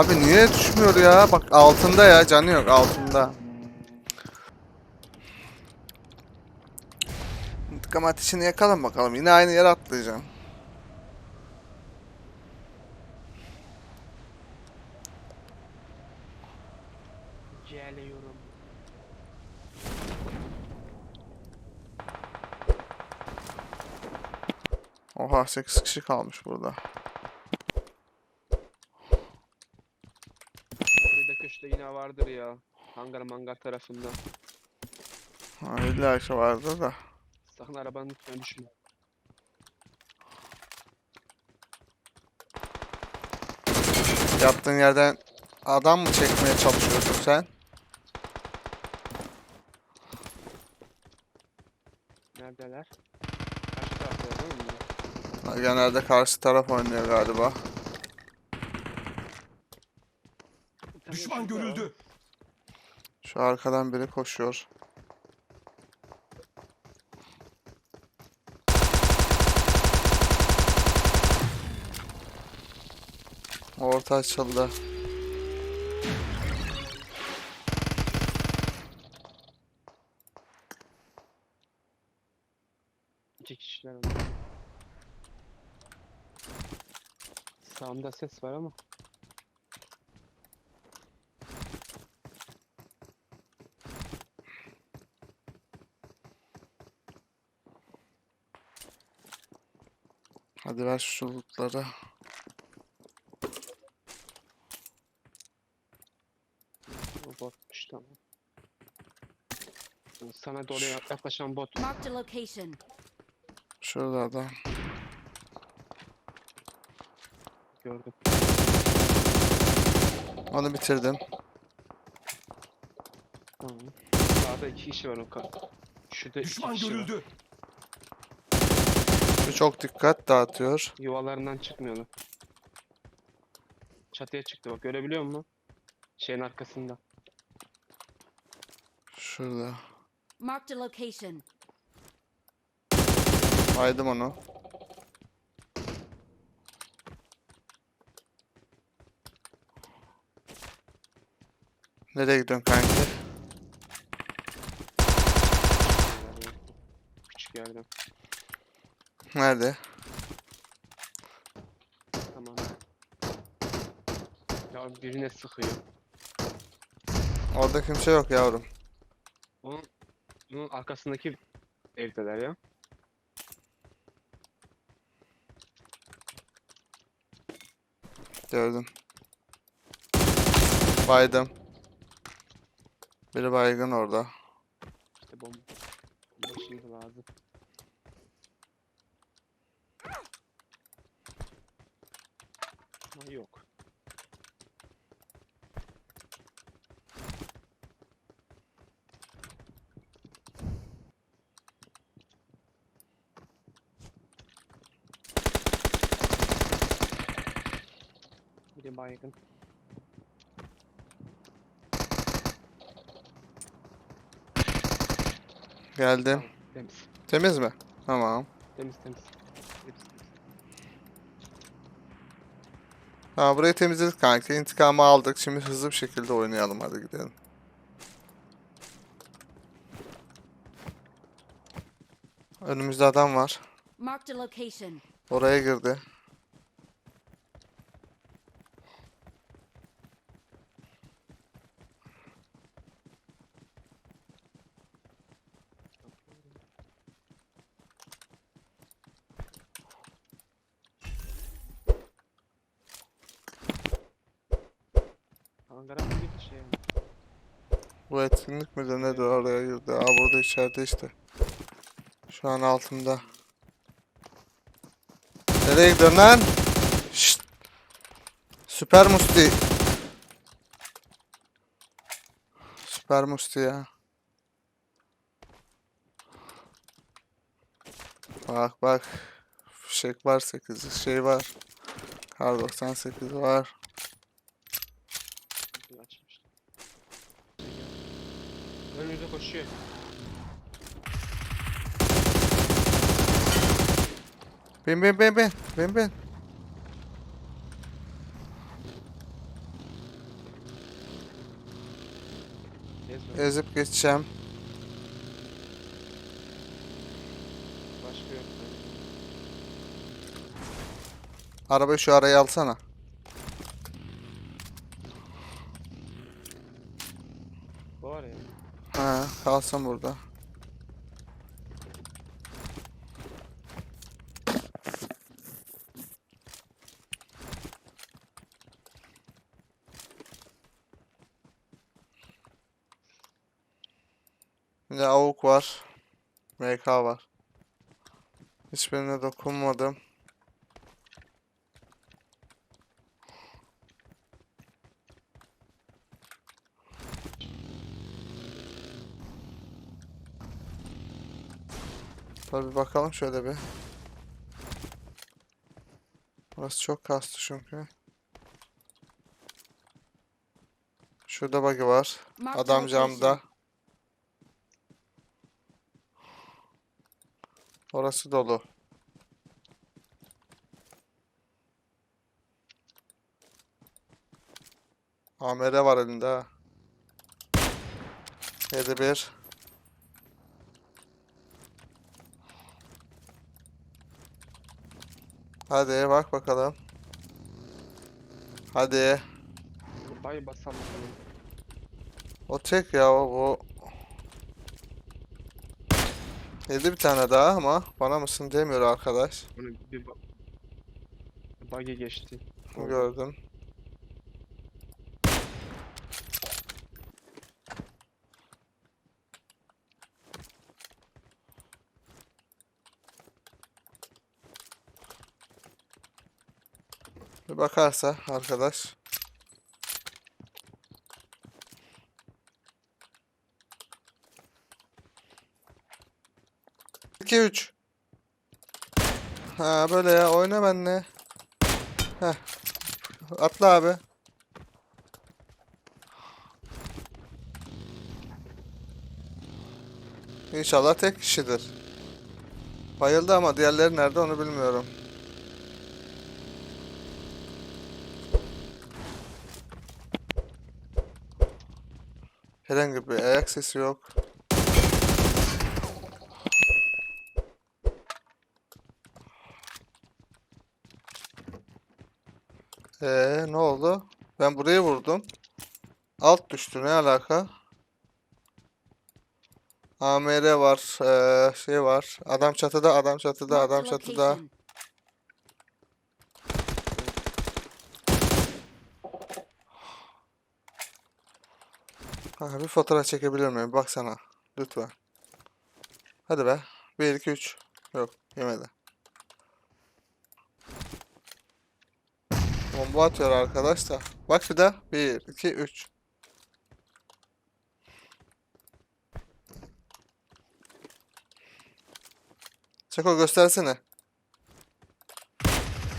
Abi niye düşmüyor ya? Bak altında ya canı yok altında. İntikam ateşini yakalım bakalım. Yine aynı yere atlayacağım. Geliyorum. Oha 8 kişi kalmış burada. Burada vardır ya. Hangar mangar tarafında. Ha, illa ki vardı da. Sakın arabanın üstüne düşme. Yattığın yerden adam mı çekmeye çalışıyorsun sen? Neredeler? Karşı tarafta değil mi? Genelde karşı taraf oynuyor galiba. Bir tane Düşman görüldü. Şu arkadan biri koşuyor. Orta açıldı. İki kişiler onlar. Sağımda ses var ama. Hadi ver şu lootları. Botmuş tamam. Sana doğru yaklaşan bot Marked a location. Şurada adam. gördüm. Onu bitirdim. Tamam. Sağda iki kişi var o ka. Şurada iki Düşman kişi var. Şu çok dikkat dağıtıyor. Yuvalarından çıkmıyorlar. Çatıya çıktı bak görebiliyor musun? Şeyin arkasında. Şurada. Marked a location. Haydım onu. Nereye gidiyorsun? Yerlerden. Küçük yerden. Nerede? Tamam. Ya birine sıkıyor. Orada kimse yok yavrum. Onun, onun arkasındaki evdeler ya. Gördüm. Baydım. Biri baygın orada. İşte bomba. Bomba şimdi lazım. Ama yok. Biri baygın. Geldim. Temiz. Temiz mi? Tamam. Temiz temiz. Temiz. Tamam burayı temizledik kanka. İntikamı aldık. Şimdi hızlı bir şekilde oynayalım. Hadi gidelim. Önümüzde adam var. Oraya girdi. Mi? Bu etkinlik midir nedir oraya girdi. Aa burada içeride işte. Şu an altında. Nereye gidiyorsun lan? Şşt. Süper Musti. Süper Musti ya. Bak bak. Fişek var 8 şey var. Kar 98 var. önümüzde koşuyor. Ben ben ben ben ben ben. Ezme. Ezip geçeceğim. Başka yok. Arabayı şu araya alsana. Kalsın burada. Bir de avuk var. MK var. Hiçbirine dokunmadım. Tabii bakalım şöyle bir. Burası çok kastı çünkü. Şurada buggy var. Adam camda. Orası dolu. AMR var elinde ha. 7-1. Hadi bak bakalım. Hadi. Bay basalım. O tek ya o bu. Yedi bir tane daha ama bana mısın demiyor arkadaş. Onu bir ba- Buggy geçti. Gördüm. Bakarsa arkadaş. İki üç. Ha böyle ya oyna benimle. Heh. Atla abi. İnşallah tek kişidir. Bayıldı ama diğerleri nerede onu bilmiyorum. Herhangi bir ayak sesi yok. Ee, ne oldu? Ben burayı vurdum. Alt düştü. Ne alaka? AMR var. eee, şey var. Adam çatıda, adam çatıda, adam çatıda. Ha, bir fotoğraf çekebilir miyim? Baksana. Lütfen. Hadi be. 1, 2, 3. Yok. Yemedi. Bomba atıyor arkadaş da. Bak bir daha. 1, 2, 3. Çeko göstersene.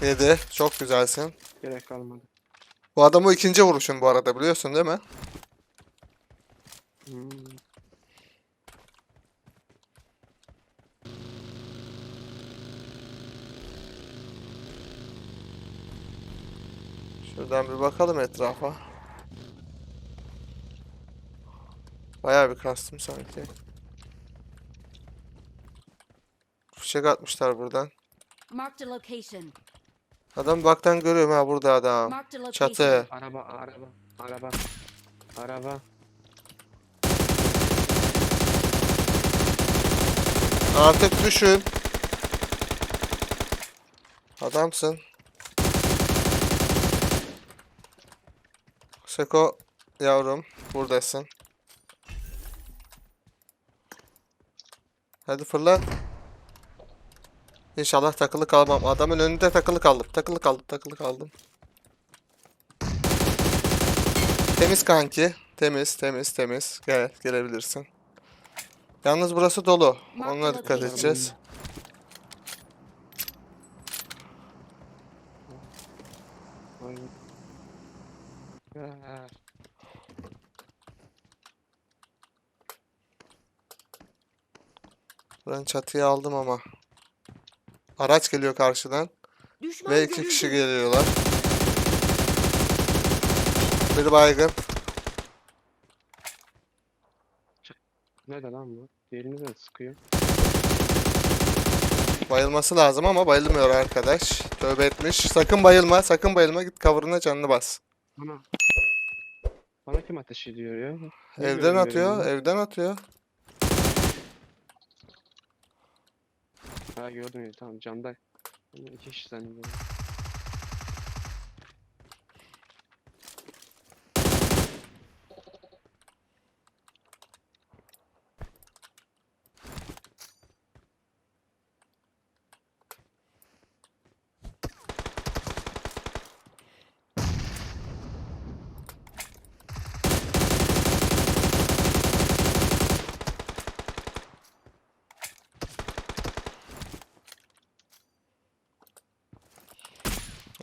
7. Çok güzelsin. Gerek kalmadı. Bu adamı ikinci vuruşun bu arada biliyorsun değil mi? Hmm. Şuradan bir bakalım etrafa. Bayağı bir kastım sanki. Fişek atmışlar buradan. Adam baktan görüyorum ha burada adam. Çatı. Araba, araba, araba, araba. Artık düşün. Adamsın. Seko yavrum buradasın. Hadi fırlat. İnşallah takılı kalmam. Adamın önünde takılı kaldım. Takılı kaldım. Takılı kaldım. Temiz kanki. Temiz, temiz, temiz. Gel, gelebilirsin. Yalnız burası dolu. Mark Ona the dikkat location. edeceğiz. Ben çatıyı aldım ama. Araç geliyor karşıdan. Düşman Ve iki kişi görüldü. geliyorlar. Bir baygın. Nerede lan bu? Diğerini de sıkıyor. Bayılması lazım ama bayılmıyor arkadaş. Tövbe etmiş. Sakın bayılma, sakın bayılma. Git cover'ına canını bas. Bana. Bana kim ateş ediyor ya? Ne Evden atıyor, elimde? evden atıyor. Ha gördüm ya tamam camda. İki kişi zannediyorum.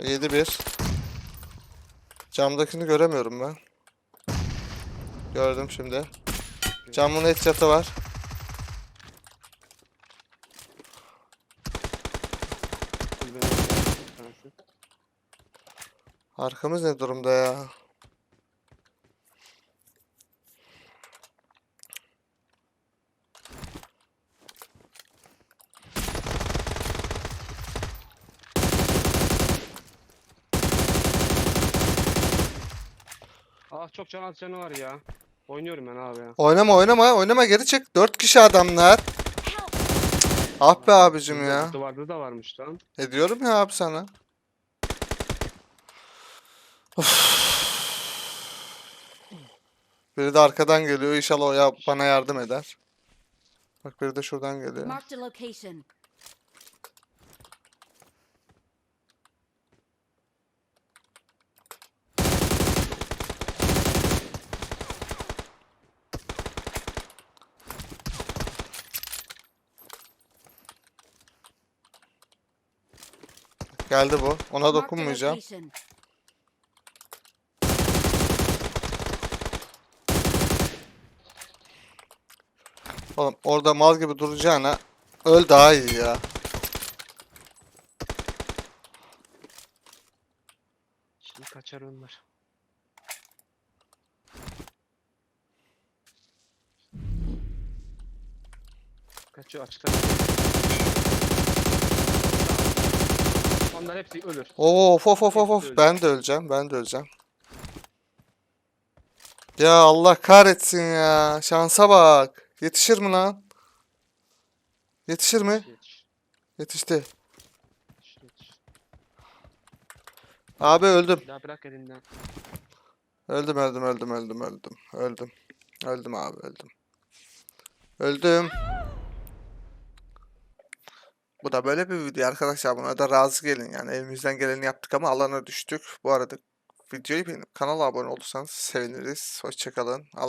Yedi bir. Camdakini göremiyorum ben. Gördüm şimdi. Camın headshot'ı var. Arkamız ne durumda ya? Ah çok can az canı var ya. Oynuyorum ben abi ya. Oynama oynama oynama geri çık. Dört kişi adamlar. Ah be abicim ya. Duvarda da varmış lan. Ne diyorum ya abi sana? Of. Biri de arkadan geliyor. İnşallah o ya bana yardım eder. Bak biri de şuradan geliyor. Location. Geldi bu. Ona dokunmayacağım. Oğlum orada mal gibi duracağına öl daha iyi ya. Şimdi kaçar onlar. Kaçıyor açıkta. Onlar hepsi ölür. Of of of of of. öldü. Ben de öleceğim. Ben de öleceğim. Ya Allah kahretsin ya. Şansa bak. Yetişir mi lan? Yetişir mi? Yetiş, Yetişti. yetiş, yetiş. Abi öldüm. Ya bırak elinden. Öldüm öldüm öldüm öldüm öldüm. Öldüm. Öldüm abi öldüm. Öldüm. Bu da böyle bir video arkadaşlar. Buna da razı gelin. Yani elimizden geleni yaptık ama alana düştük. Bu arada videoyu beğenip kanala abone olursanız seviniriz. Hoşçakalın. Allah